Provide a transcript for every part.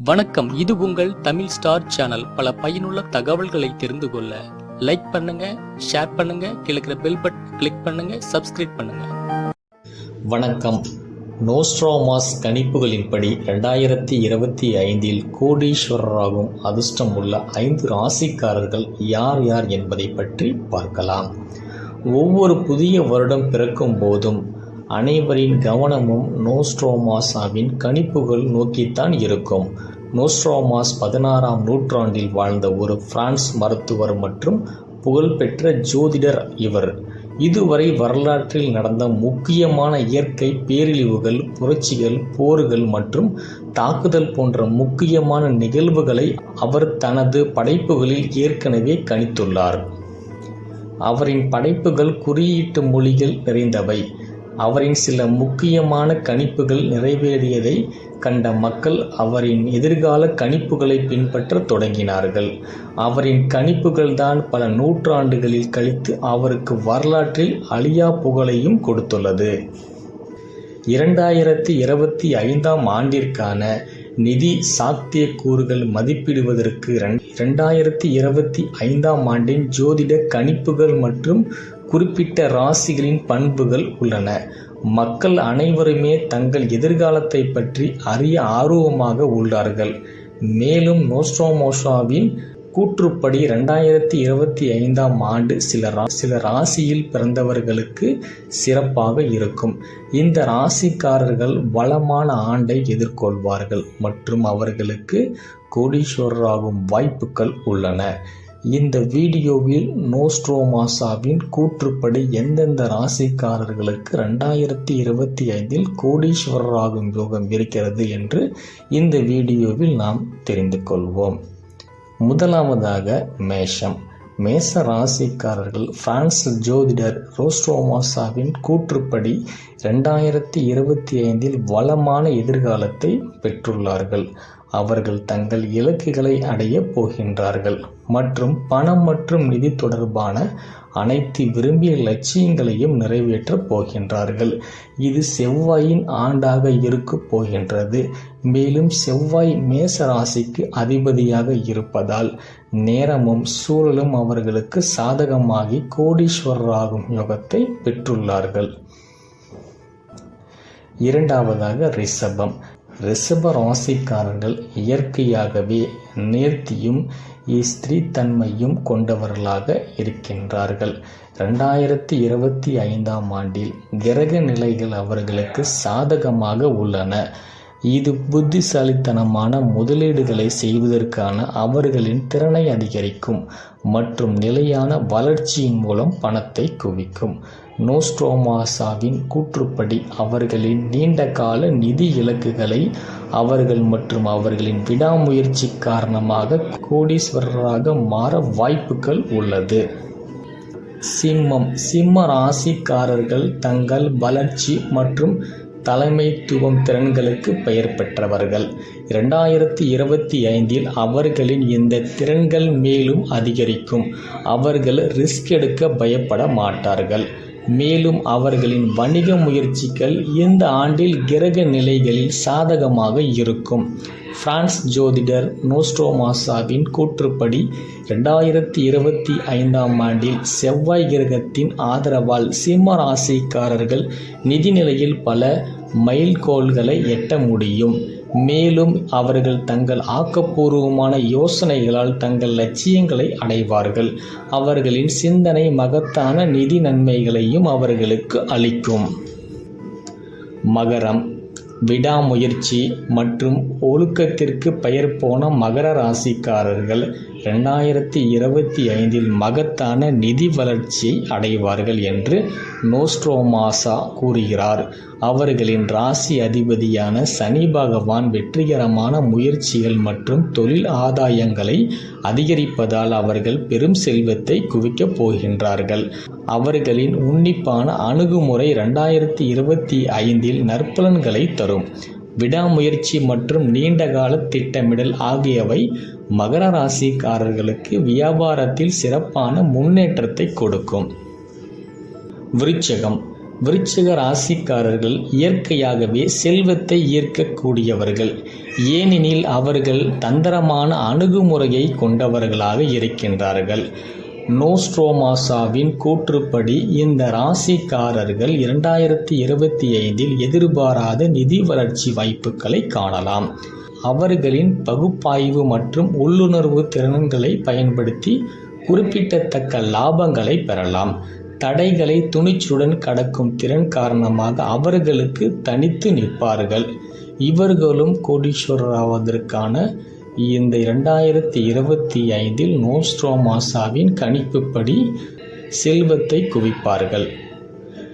வணக்கம். இது உங்கள் தமிழ் ஸ்டார் சேனல். பல பயனுள்ள தகவல்களை தெரிந்து கொள்ள லைக் பண்ணுங்க ஷேர் பண்ணுங்க கிழக்கிற பெல் பட்டன் கிளிக் பண்ணுங்க சப்ஸ்கிரைப் பண்ணுங்க. வணக்கம். நோஸ்ட்ரோமாஸ் கணிப்புகளின்படி ரெண்டாயிரத்தி இருபத்தி ஐந்தில் கோடீஸ்வரராகும் அதிர்ஷ்டம் உள்ள ஐந்து ராசிக்காரர்கள் யார் யார் என்பதை பற்றி பார்க்கலாம். ஒவ்வொரு புதிய வருடம் பிறக்கும் போதும் அனைவரின் கவனமும் நோஸ்ட்ரோமாசாவின் கணிப்புகள் நோக்கித்தான் இருக்கும். நோஸ்ட்ரோமாஸ் பதினாறாம் நூற்றாண்டில் வாழ்ந்த ஒரு பிரான்ஸ் மருத்துவர் மற்றும் புகழ்பெற்ற ஜோதிடர் இவர். இதுவரை வரலாற்றில் நடந்த முக்கியமான இயற்கை பேரழிவுகள் புரட்சிகள் போர்கள் மற்றும் தாக்குதல் போன்ற முக்கியமான நிகழ்வுகளை அவர் தனது படைப்புகளில் ஏற்கனவே கணித்துள்ளார். அவரின் படைப்புகள் குறியீட்டு மொழிகள் நிறைந்தவை. அவரின் சில முக்கியமான கணிப்புகள் நிறைவேறியதை கண்ட மக்கள் அவரின் எதிர்கால கணிப்புகளை பின்பற்றத் தொடங்கினார்கள். அவரின் கணிப்புகள்தான் பல நூற்றாண்டுகளில் கழித்து அவருக்கு வரலாற்றில் அழியா புகழையும் கொடுத்துள்ளது. இரண்டாயிரத்தி இருபத்தி ஐந்தாம் ஆண்டிற்கான நிதி சாத்தியக்கூறுகள் மதிப்பிடுவதற்கு இரண்டாயிரத்தி இருபத்தி ஐந்தாம் ஆண்டின் ஜோதிட கணிப்புகள் மற்றும் குறிப்பிட்ட ராசிகளின் பண்புகள் உள்ளன. மக்கள் அனைவருமே தங்கள் எதிர்காலத்தை பற்றி அறிய ஆர்வமாக உள்ளார்கள். மேலும் நோஸ்ட்ரோமோஷாவின் கூற்றுப்படி ரெண்டாயிரத்தி இருபத்தி ஐந்தாம் ஆண்டு சில ரா சில ராசியில் பிறந்தவர்களுக்கு சிறப்பாக இருக்கும். இந்த ராசிக்காரர்கள் வளமான ஆண்டை எதிர்கொள்வார்கள் மற்றும் அவர்களுக்கு கோடீஸ்வரராகும் வாய்ப்புகள் உள்ளன. இந்த வீடியோவில் நோஸ்ட்ரோமாசாவின் கூற்றுப்படி எந்தெந்த ராசிக்காரர்களுக்கு ரெண்டாயிரத்தி இருபத்தி ஐந்தில் கோடீஸ்வரராகும் யோகம் இருக்கிறது என்று இந்த வீடியோவில் நாம் தெரிந்து கொள்வோம். முதலாவதாக மேஷம். மேச ராசிக்காரர்கள் பிரான்ஸ் ஜோதிடர் ரோஸ்ட்ரோமாசாவின் கூற்றுப்படி ரெண்டாயிரத்தி இருபத்தி ஐந்தில் வளமான எதிர்காலத்தை பெற்றுள்ளார்கள். அவர்கள் தங்கள் இலக்குகளை அடையப் போகின்றார்கள். மற்றும் பணம் மற்றும் நிதி தொடர்பான அனைத்து விரும்பிய லட்சியங்களையும் நிறைவேற்றப் போகின்றார்கள். இது செவ்வாயின் ஆண்டாக இருக்க போகின்றது. மேலும் செவ்வாய் மேச ராசிக்கு அதிபதியாக இருப்பதால் நேரமும் சூழலும் அவர்களுக்கு சாதகமாகி கோடீஸ்வரராகும் யோகத்தை பெற்றுள்ளார்கள். இரண்டாவதாக ரிஷபம். ரிஷப ராசிக்காரர்கள் இயற்கையாகவே நேர்த்தியும் ஸ்திரீத்தன்மையும் கொண்டவர்களாக இருக்கின்றார்கள். ரெண்டாயிரத்தி இருபத்தி ஐந்தாம் ஆண்டில் கிரக நிலைகள் அவர்களுக்கு சாதகமாக உள்ளன. இது புத்திசாலித்தனமான முதலீடுகளை செய்வதற்கான அவர்களின் திறனை அதிகரிக்கும். மற்றும் நிலையான வளர்ச்சியின் மூலம் பணத்தை குவிக்கும். நோஸ்ட்ரோமாசாவின் கூற்றுப்படி அவர்களின் நீண்டகால நிதி இலக்குகளை அவர்கள் மற்றும் அவர்களின் விடாமுயற்சி காரணமாக கோடீஸ்வரராக மாற வாய்ப்புகள் உள்ளது. சிம்மம் சிம்ம ராசிக்காரர்கள் தங்கள் வளர்ச்சி மற்றும் தலைமைத்துவம் திறன்களுக்கு பெயர் பெற்றவர்கள். இரண்டாயிரத்தி இருபத்தி ஐந்தில் அவர்களின் இந்த திறன்கள் மேலும் அதிகரிக்கும். அவர்கள் ரிஸ்க் எடுக்க பயப்பட மாட்டார்கள். மேலும் அவர்களின் வணிக முயற்சிகள் இந்த ஆண்டில் கிரக நிலைகளில் சாதகமாக இருக்கும். பிரான்ஸ் ஜோதிடர் நோஸ்ட்ரோமாசாவின் கூற்றுப்படி ரெண்டாயிரத்தி இருபத்தி ஐந்தாம் ஆண்டில் செவ்வாய் கிரகத்தின் ஆதரவால் சிம்ம ராசிக்காரர்கள் நிதிநிலையில் பல மைல்கோள்களை எட்ட முடியும். மேலும் அவர்கள் தங்கள் ஆக்கப்பூர்வமான யோசனைகளால் தங்கள் லட்சியங்களை அடைவார்கள். அவர்களின் சிந்தனை மகத்தான நிதி நன்மைகளையும் அவர்களுக்கு அளிக்கும். மகரம் விடாமுயற்சி மற்றும் ஒழுக்கத்திற்கு பெயர் போன மகர ராசிக்காரர்கள் ரெண்டாயிரத்தி இருபத்தி ஐந்தில் மகத்தான நிதி வளர்ச்சியை அடைவார்கள் என்று நோஸ்ட்ரோமாசா கூறுகிறார். அவர்களின் ராசி அதிபதியான சனி பகவான் வெற்றிகரமான முயற்சிகள் மற்றும் தொழில் ஆதாயங்களை அதிகரிப்பதால் அவர்கள் பெரும் செல்வத்தை குவிக்கப் போகின்றார்கள். அவர்களின் உன்னிப்பான அணுகுமுறை ரெண்டாயிரத்தி இருபத்தி ஐந்தில் நற்பலன்களை தரும். விடாமுயற்சி மற்றும் நீண்டகால திட்டமிடல் ஆகியவை மகர ராசிக்காரர்களுக்கு வியாபாரத்தில் சிறப்பான முன்னேற்றத்தை கொடுக்கும். விருச்சகம். விருச்சிக ராசிக்காரர்கள் இயற்கையாகவே செல்வத்தை ஈர்க்கக்கூடியவர்கள். ஏனெனில் அவர்கள் தந்திரமான அணுகுமுறையை கொண்டவர்களாக இருக்கின்றார்கள். நோஸ்ட்ரோமாசாவின் கூற்றுப்படி இந்த ராசிக்காரர்கள் இரண்டாயிரத்தி இருபத்தி ஐந்தில் எதிர்பாராத நிதி வளர்ச்சி வாய்ப்புகளை காணலாம். அவர்களின் பகுப்பாய்வு மற்றும் உள்ளுணர்வு திறன்களை பயன்படுத்தி குறிப்பிடத்தக்க லாபங்களை பெறலாம். தடைகளை துணிச்சுடன் கடக்கும் திறன் காரணமாக அவர்களுக்கு தனித்து நிற்பார்கள். இவர்களும் கோடீஸ்வரராவதற்கான இந்த இரண்டாயிரத்தி இருபத்தி ஐந்தில் நோஸ்ட்ரோமாசாவின் கணிப்புப்படி செல்வத்தை குவிப்பார்கள்.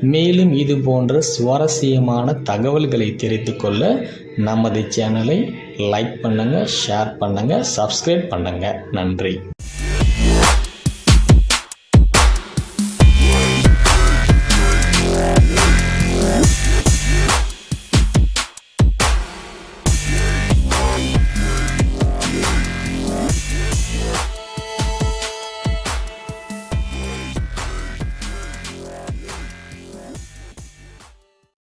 மேலும் இது போன்ற சுவாரஸ்யமான தகவல்களை தெரிந்து கொள்ள நமது சேனலை லைக் பண்ணுங்கள் ஷேர் பண்ணுங்கள் சப்ஸ்கிரைப் பண்ணுங்கள் நன்றி.